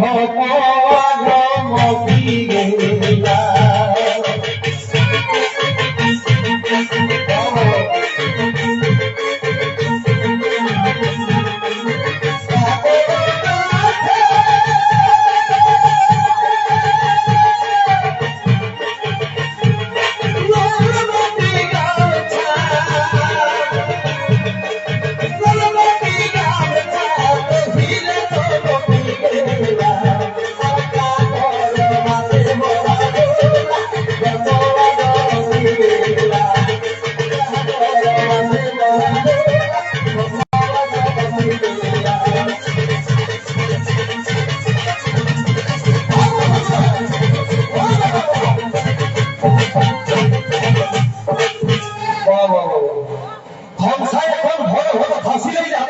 ভগবান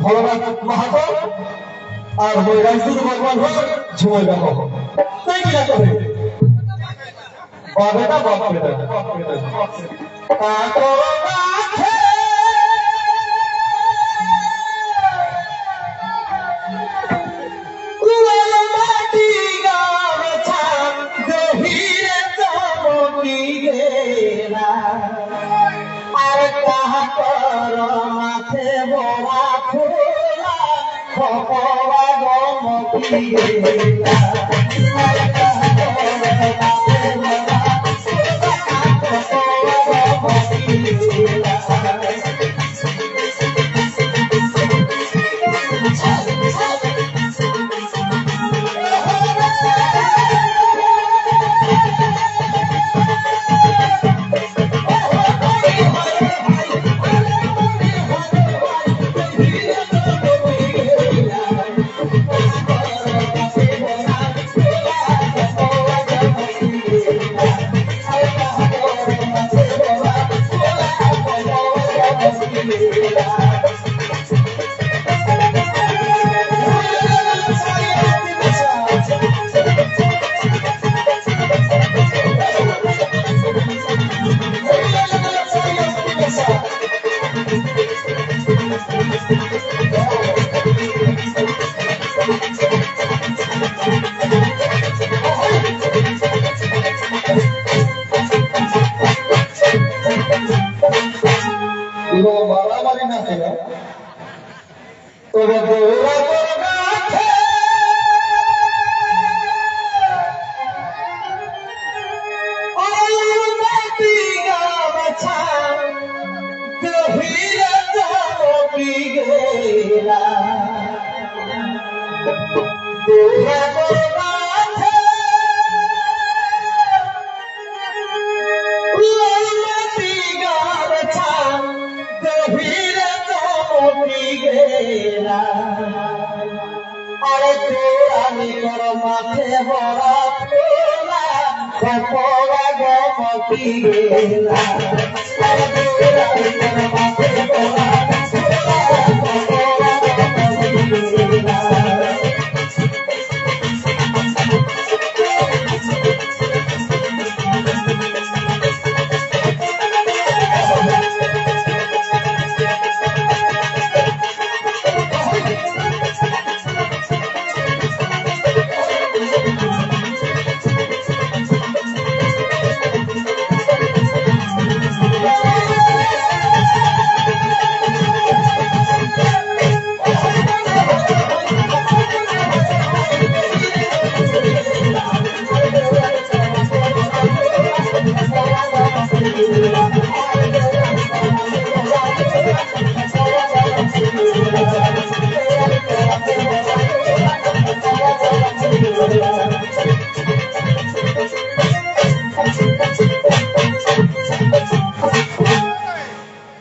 ভোলানাথ মাহাতো আর মৈরাজদুর ভগবান হোক বাবা হোক তাই কিনা করে বাবে না বেটা কাছে আর কাকর মাথে গমকি গেলা আরে তোরা নিকর মাঠে বড়া তোলা খপরা গমকি গেলা আরে তোরা নিকর মাঠে বড়া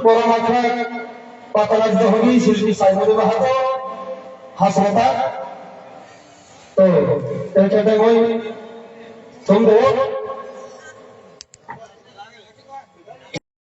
ফুল পরমাত্মা পাতালাগ্ধ হবি শিল্পী সাইমুল বাহাদ হাসরতা তো এটা মই তুমি